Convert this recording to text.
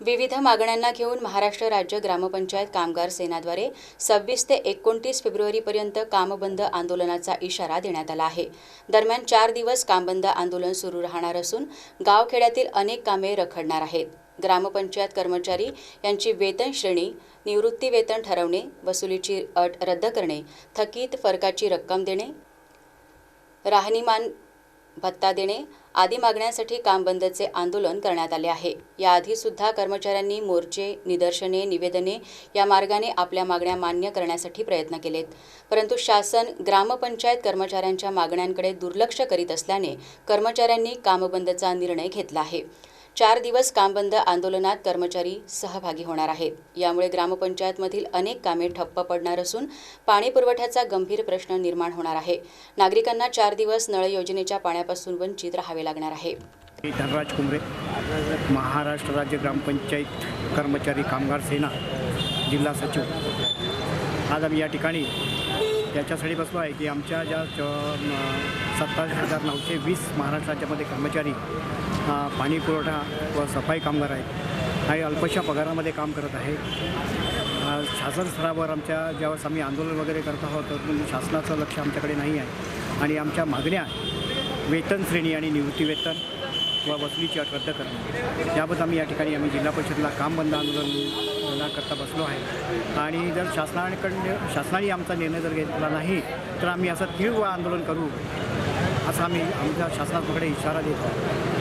विविध मागण्यांना घेऊन महाराष्ट्र राज्य ग्रामपंचायत कामगार सेनाद्वारे सव्वीस ते एकोणतीस फेब्रुवारीपर्यंत कामबंद आंदोलनाचा इशारा देण्यात आला आहे. दरम्यान चार दिवस कामबंद आंदोलन सुरू राहणार असून गावखेड्यातील अनेक कामे रखडणार आहेत. ग्रामपंचायत कर्मचारी यांची वेतन श्रेणी निवृत्ती वेतन ठरवणे वसुलीची अट रद्द करणे थकीत फरकाची रक्कम देणे राहणीमान भत्ता देणे आदी मागण्यांसाठी काम बंदचे आंदोलन करण्यात आले आहे. याआधी सुद्धा कर्मचाऱ्यांनी मोर्चे निदर्शने निवेदने या मार्गाने आपल्या मागण्या मान्य करण्यासाठी प्रयत्न केलेत. परंतु शासन ग्रामपंचायत कर्मचाऱ्यांच्या मागण्यांकडे दुर्लक्ष करीत असल्याने कर्मचाऱ्यांनी कामबंदचा निर्णय घेतला आहे. चार दिवस कामबंद आंदोलनात कर्मचारी सहभागी होणार आहेत. यामुळे ग्रामपंचायतमधील अनेक कामे ठप्प पडणार असून पाणी पुरवठ्याचा गंभीर प्रश्न निर्माण होणार आहे. नागरिकांना चार दिवस नळ योजनेच्या पाण्यापासून वंचित राहावे लागणार आहे. धनराज कुंभरे महाराष्ट्र राज्य ग्रामपंचायत कर्मचारी कामगार सेना जिल्हा सचिव. आज आम्ही या ठिकाणी याच्यासाठी बसलो आहे की आमच्या ज्या सत्तावीस हजार नऊशे वीस महाराष्ट्र राज्यामध्ये कर्मचारी पाणीपुरवठा पाणी पुरवठा व सफाई कामगार आहेत. आणि अल्पशा पगारामध्ये काम करत आहे. शासन स्तरावर आमच्या ज्यावेळेस आम्ही आंदोलन वगैरे करत आहोत तर म्हणजे शासनाचं लक्ष आमच्याकडे नाही आहे. आणि आमच्या मागण्या वेतन श्रेणी आणि निवृत्ती वेतन व वसुलीची अट रद्द करणे. याबद्दल आम्ही या ठिकाणी आम्ही जिल्हा परिषदला काम बंद आंदोलन करता बसलो आहे. आणि जर शासनाकडे शासनाने आमचा निर्णय जर घेतला नाही तर आम्ही असं तीव्र आंदोलन करू असा आम्ही आमच्या शासनाकडे इशारा देतो